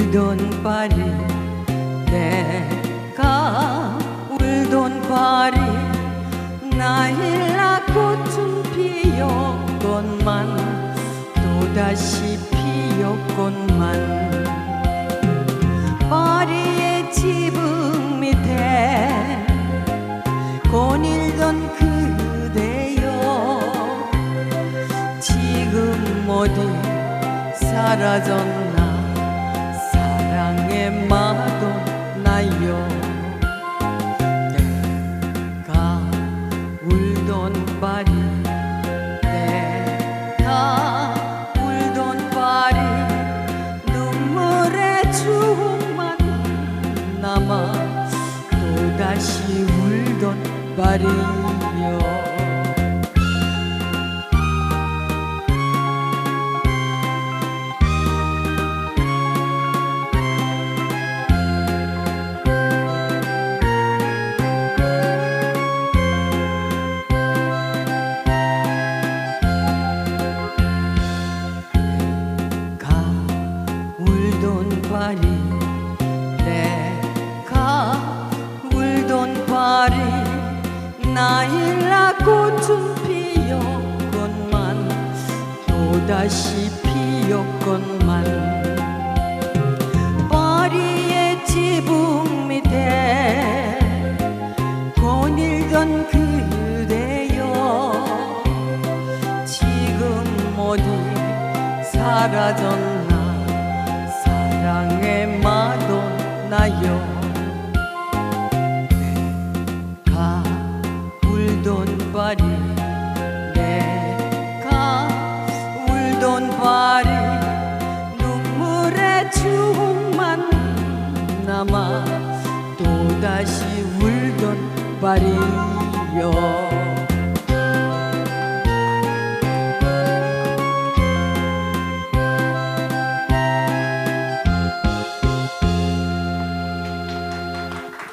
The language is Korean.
울던 발이 내가 울던 발이 나일라 꽃은 피었건만 또다시 피었건만 파리의 지붕 밑에 거닐던 그대여 지금 어디 사라졌나 내가 울던 발이 눈물의 추억만 남아 또다시 울던 발이요 발이 내가 울던 발이 나일라 꽃은 피었건만 또다시 피었건만 파리의 지붕 밑에 거닐던 그대여 지금 어디 사라졌나 마도나요. 내가 울던 발이 내가 울던 발이 눈물의 추억만 남아 또다시 울던 발이요